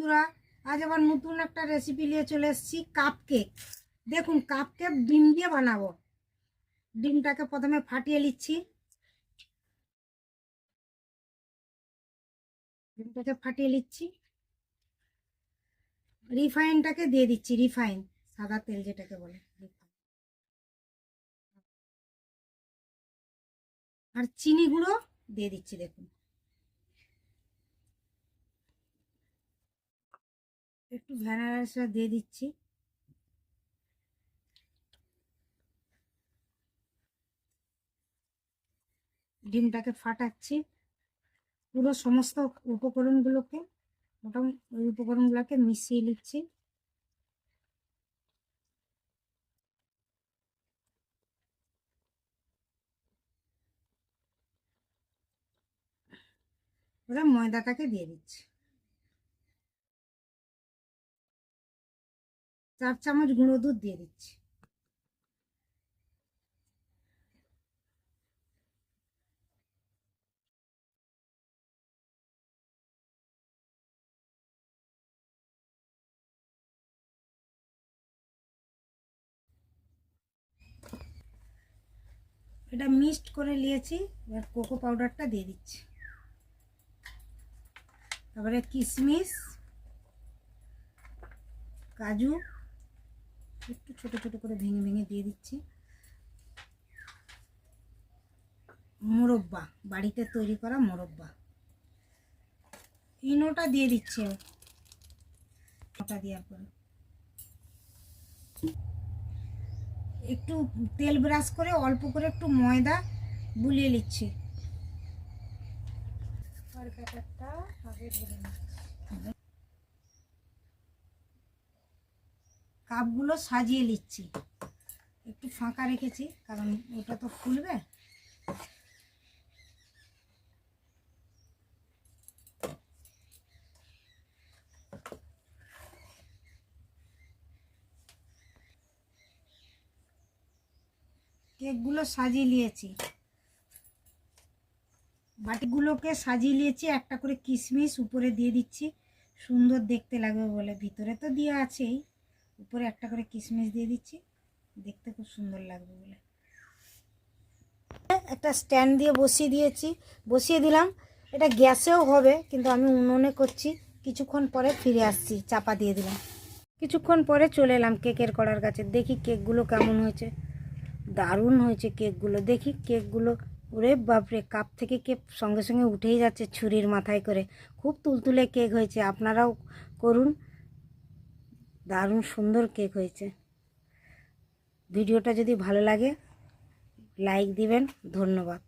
বন্ধুরা, আজ আবার নতুন একটা রেসিপি নিয়ে চলে এসেছি কাপ কেক দেখুন কাপ কেক ডিম দিয়ে বানাবো। ডিমটাকে প্রথমে ফাটিয়ে নিচ্ছি। ডিমটাকে ফাটিয়ে নিচ্ছি। রিফাইনটাকে দিয়ে দিচ্ছি, রিফাইন, সাদা তেল যেটাকে বলে আর চিনি গুঁড়ো দিয়ে দিচ্ছি, দেখুন। একটু ভ্যানারাসটা দিয়ে দিচ্ছি। ডিমটাকে ফাটাচ্ছি। পুরো সমস্ত উপকরণগুলোকে, মোটামুটি ওই উপকরণগুলোকে মিশিয়ে নিচ্ছি। এবার ময়দাটাকে দিয়ে দিচ্ছি। চার চামচ গুঁড়ো দুধ দিয়ে দিচ্ছি। এটা মিক্সড করে নিয়েছি, এবার কোকো পাউডারটা দিয়ে দিচ্ছি। তারপরে কিশমিশ, কাজু একটু ছোট ছোট করে ভেঙে ভেঙে দিয়ে দিচ্ছি। মোরব্বা, বাড়িতে তৈরি করা মোরব্বা। ইনোটা দিয়ে দিচ্ছে দেওয়ার পরে। একটু তেল ব্রাশ করে অল্প করে একটু ময়দা বুলিয়ে নিচ্ছি। আগে ভরে কাপগুলো সাজিয়ে নিচ্ছি। একটু ফাঁকা রেখেছি, কারণ ওটা তো ফুলবে কেকগুলো সাজিয়ে নিয়েছি। বাটিগুলোকে সাজিয়ে নিয়েছি, একটা করে কিশমিশ উপরে দিয়ে দিচ্ছি। সুন্দর দেখতে লাগবে বলে, ভিতরে তো দেওয়া আছেই। উপরে একটা করে কিশমিশ দিয়ে দিচ্ছি। দেখতে খুব সুন্দর লাগবে বলে। একটা স্ট্যান্ড দিয়ে বসিয়ে দিয়েছি। বসিয়ে দিলাম। এটা গ্যাসেও হবে, কিন্তু আমি উনুনে করছি। কিছুক্ষণ পরে ফিরে আসছি, চাপা দিয়ে দিলাম। কিছুক্ষণ পরে চলে এলাম কেকের কড়ার কাছে। দেখি কেকগুলো কেমন হয়েছে। দারুণ হয়েছে কেকগুলো। দেখি কেকগুলো। ওরে বাপরে, কাপ থেকে কেক সঙ্গে সঙ্গে উঠেই যাচ্ছে ছুরির মাথায় করে। খুব তুলতুলে কেক হয়েছে। আপনারাও করুন। দারুণ সুন্দর কেক হয়েছে। ভিডিওটা যদি ভালো লাগে লাইক দিবেন ধন্যবাদ।